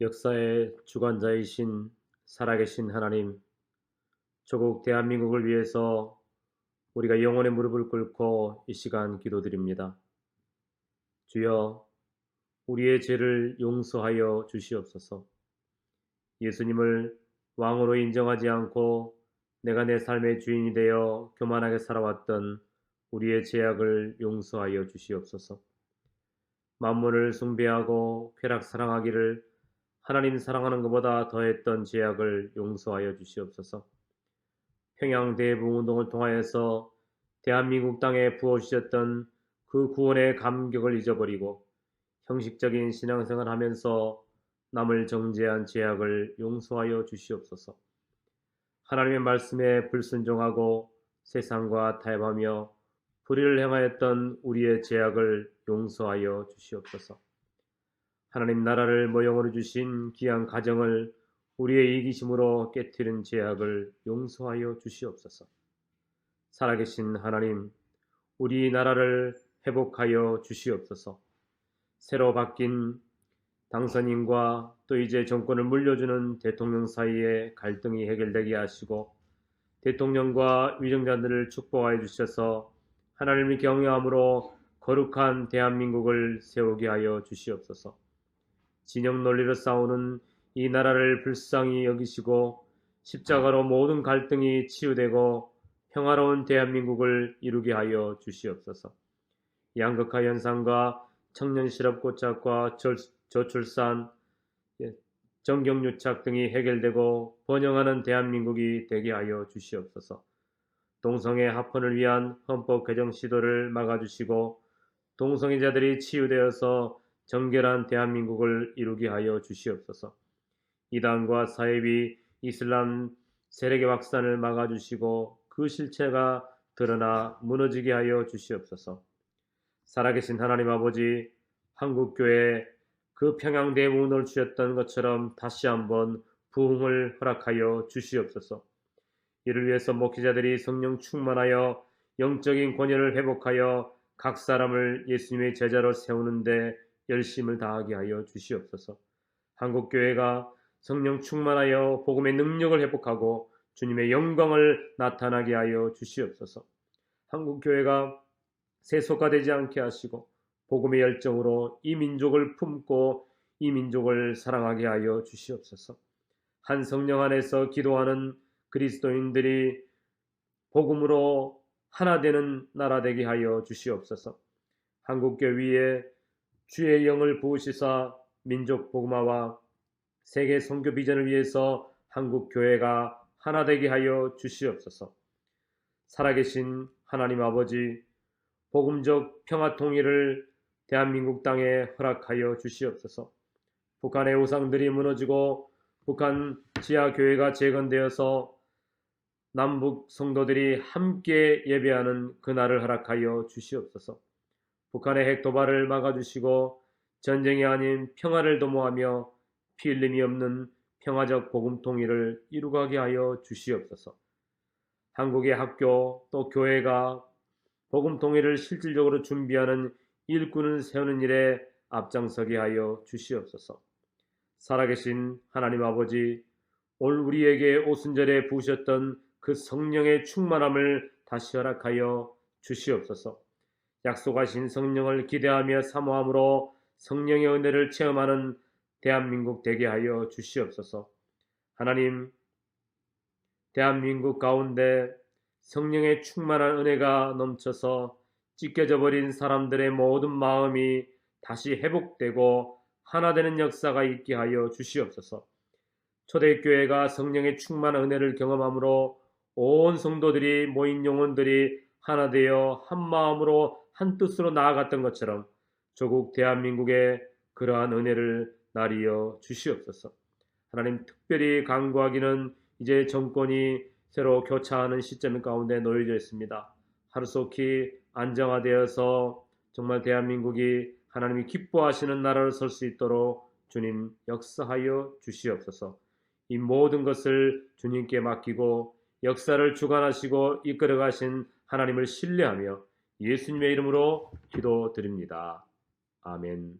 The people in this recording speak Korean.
역사의 주관자이신 살아계신 하나님, 조국 대한민국을 위해서 우리가 영혼의 무릎을 꿇고 이 시간 기도드립니다. 주여, 우리의 죄를 용서하여 주시옵소서. 예수님을 왕으로 인정하지 않고 내가 내 삶의 주인이 되어 교만하게 살아왔던 우리의 죄악을 용서하여 주시옵소서. 만물을 숭배하고 쾌락 사랑하기를 하나님 사랑하는 것보다 더했던 죄악을 용서하여 주시옵소서. 평양 대붕 운동을 통하여서 대한민국 땅에 부어주셨던 그 구원의 감격을 잊어버리고 형식적인 신앙생활 하면서 남을 정죄한 죄악을 용서하여 주시옵소서. 하나님의 말씀에 불순종하고 세상과 타협하며 불의를 행하였던 우리의 죄악을 용서하여 주시옵소서. 하나님 나라를 모형으로 주신 귀한 가정을 우리의 이기심으로 깨뜨린 죄악을 용서하여 주시옵소서. 살아계신 하나님, 우리 나라를 회복하여 주시옵소서. 새로 바뀐 당선인과 또 이제 정권을 물려주는 대통령 사이의 갈등이 해결되게 하시고 대통령과 위정자들을 축복하여 주셔서 하나님을 경외함으로 거룩한 대한민국을 세우게 하여 주시옵소서. 진영 논리로 싸우는 이 나라를 불쌍히 여기시고 십자가로 모든 갈등이 치유되고 평화로운 대한민국을 이루게 하여 주시옵소서. 양극화 현상과 청년 실업 고착과 저출산, 예, 정경 유착 등이 해결되고 번영하는 대한민국이 되게 하여 주시옵소서. 동성애 합헌을 위한 헌법 개정 시도를 막아주시고 동성애자들이 치유되어서 정결한 대한민국을 이루게 하여 주시옵소서. 이단과 사회비 이슬람 세력의 확산을 막아주시고 그 실체가 드러나 무너지게 하여 주시옵소서. 살아계신 하나님 아버지, 한국교회 그 평양 대문을 주셨던 것처럼 다시 한번 부흥을 허락하여 주시옵소서. 이를 위해서 목회자들이 성령 충만하여 영적인 권위를 회복하여 각 사람을 예수님의 제자로 세우는데 열심을 다하게 하여 주시옵소서. 한국교회가 성령 충만하여 복음의 능력을 회복하고 주님의 영광을 나타나게 하여 주시옵소서. 한국교회가 세속화되지 않게 하시고 복음의 열정으로 이 민족을 품고 이 민족을 사랑하게 하여 주시옵소서. 한 성령 안에서 기도하는 그리스도인들이 복음으로 하나 되는 나라 되게 하여 주시옵소서. 한국교회 위에 주의 영을 부으시사 민족 복음화와 세계 선교 비전을 위해서 한국 교회가 하나 되게 하여 주시옵소서. 살아계신 하나님 아버지 복음적 평화 통일을 대한민국 땅에 허락하여 주시옵소서. 북한의 우상들이 무너지고 북한 지하 교회가 재건되어서 남북 성도들이 함께 예배하는 그날을 허락하여 주시옵소서. 북한의 핵 도발을 막아주시고 전쟁이 아닌 평화를 도모하며 피 흘림이 없는 평화적 복음 통일을 이루가게 하여 주시옵소서. 한국의 학교 또 교회가 복음 통일을 실질적으로 준비하는 일꾼을 세우는 일에 앞장서게 하여 주시옵소서. 살아계신 하나님 아버지, 오늘 우리에게 오순절에 부으셨던 그 성령의 충만함을 다시 허락하여 주시옵소서. 약속하신 성령을 기대하며 사모함으로 성령의 은혜를 체험하는 대한민국 되게 하여 주시옵소서. 하나님, 대한민국 가운데 성령의 충만한 은혜가 넘쳐서 찢겨져 버린 사람들의 모든 마음이 다시 회복되고 하나 되는 역사가 있게 하여 주시옵소서. 초대교회가 성령의 충만한 은혜를 경험함으로 온 성도들이 모인 영혼들이 하나 되어 한 마음으로 한 뜻으로 나아갔던 것처럼 조국 대한민국에 그러한 은혜를 나리어 주시옵소서. 하나님 특별히 간구하기는 이제 정권이 새로 교차하는 시점 가운데 놓여져 있습니다. 하루속히 안정화되어서 정말 대한민국이 하나님이 기뻐하시는 나라로 설 수 있도록 주님 역사하여 주시옵소서. 이 모든 것을 주님께 맡기고 역사를 주관하시고 이끌어 가신 하나님을 신뢰하며 예수님의 이름으로 기도드립니다. 아멘.